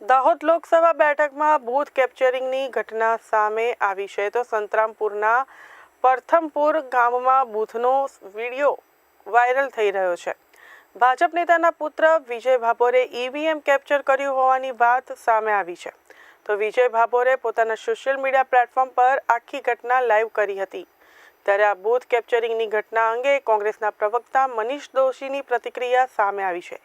દાહોદ લોકસભા બેઠકમાં બૂથ કેપ્ચરિંગની ઘટના સામે આવી છે તો સંતરામપુરના પ્રથમપુર ગામમાં બૂથનો વીડિયો વાયરલ થઈ રહ્યો છે. ભાજપ નેતાના પુત્ર વિજય ભાભોરે ઈવીએમ કેપ્ચર કર્યું હોવાની વાત સામે આવી છે. તો વિજય ભાભોરે પોતાના સોશિયલ મીડિયા પ્લેટફોર્મ પર આખી ઘટના લાઈવ કરી હતી. ત્યારે આ બૂથ કેપ્ચરિંગની ઘટના અંગે કોંગ્રેસના પ્રવક્તા મનીષ દોશીની પ્રતિક્રિયા સામે આવી છે.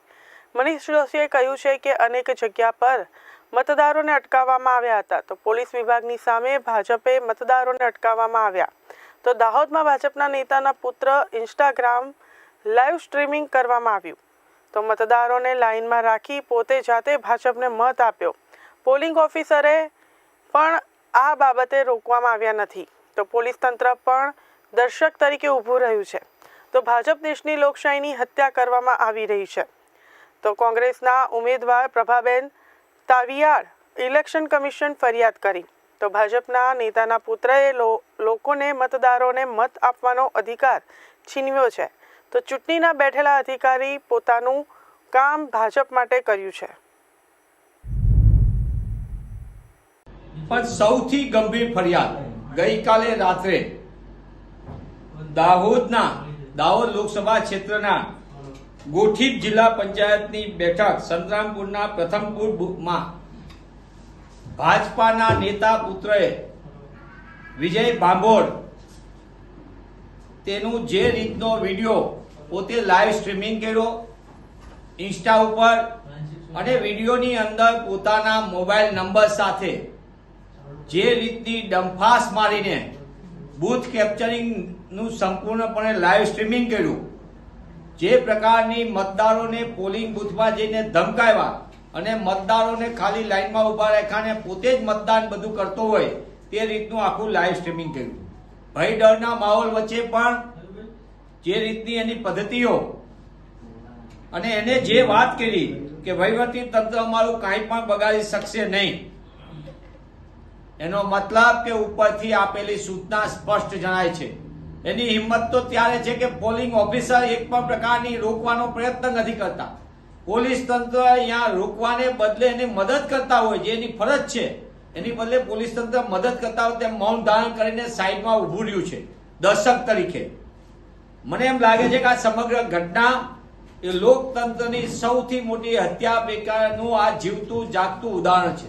મનીષ દોશીએ કહ્યું છે કે અનેક જગ્યા પર મતદારોને અટકાવવામાં આવ્યા હતા. તો પોલીસ વિભાગની સામે ભાજપે મતદારોને અટકાવવામાં આવ્યા. તો દાહોદમાં ભાજપના નેતાના પુત્ર ઇન્સ્ટાગ્રામ લાઈવ સ્ટ્રીમિંગ કરવામાં આવ્યું. તો મતદારોને લાઇનમાં રાખી પોતે જાતે ભાજપને મત આપ્યો. પોલિંગ ઓફિસરે પણ આ બાબતે રોકવામાં આવ્યા નથી. તો પોલીસ તંત્ર પણ દર્શક તરીકે ઊભું રહ્યું છે. તો ભાજપ દેશની લોકશાહીની હત્યા કરવામાં આવી રહી છે. તો કોંગ્રેસના ઉમેદવાર પ્રભાબેન તાવિયાર ઇલેક્શન કમિશન ફરિયાદ કરી. તો ભાજપના નેતાના પુત્રએ લોકોને મતદારોને મત આપવાનો અધિકાર છીનવ્યો છે. તો ચૂંટણીના બેઠેલા અધિકારી પોતાનું કામ ભાજપ માટે કર્યું છે. પણ સૌથી ગંભીર ફરિયાદ ગઈકાલે રાત્રે દાહોદના, દાહોદ લોકસભા ક્ષેત્રના ગોઠીપ જિલ્લા પંચાયતની બેઠક સંતરામપુરના બુકમાં ભાજપાના નેતા પુત્રએ વિજય ભાંભોળ તેનું જે રીતનો વીડિયો પોતે લાઈવ સ્ટ્રીમિંગ કર્યો ઇન્સ્ટા ઉપર અને વિડીયોની અંદર પોતાના મોબાઈલ નંબર સાથે જે રીતની ડંફાસ મારીને બૂથ કેપ્ચરિંગનું સંપૂર્ણપણે લાઈવ સ્ટ્રીમિંગ કર્યું. જે પ્રકારની મતદારોને પોલિંગ બૂથમાં જઈને ધમકાવ્યા અને મતદારોને ખાલી લાઇનમાં ઊભા રાખ્યા પોતે જ મતદાન બધું કરતો હોય તે રીતનું આખું લાઈવ સ્ટ્રીમિંગ કર્યું ભય ડરના માહોલ વચ્ચે પણ જે રીતની એની પદ્ધતિઓ અને એને જે વાત કરી કે વહીવટી તંત્ર અમારું કાંઈ પણ બગાડી શકશે નહીં, એનો મતલબ કે ઉપરથી આપેલી સૂચના સ્પષ્ટ જણાય છે. એની હિંમત તો ત્યારે છે કે પોલિંગ ઓફિસર એક પણ પ્રકારની રોકવાનો પ્રયત્ન નથી કરતા. પોલીસ તંત્ર અહીંયા રોકવાને બદલે એની મદદ કરતા હોય જે એની ફરજ છે. એની બદલે પોલીસ તંત્ર મદદ કરતા હોય તેમ મૌન ધારણ કરીને સાઈડમાં ઊભું રહ્યું છે, દર્શક તરીકે. મને એમ લાગે છે કે આ સમગ્ર ઘટના એ લોકતંત્રની સૌથી મોટી હત્યા બેકારનું આ જીવતું, જાગતું ઉદાહરણ છે.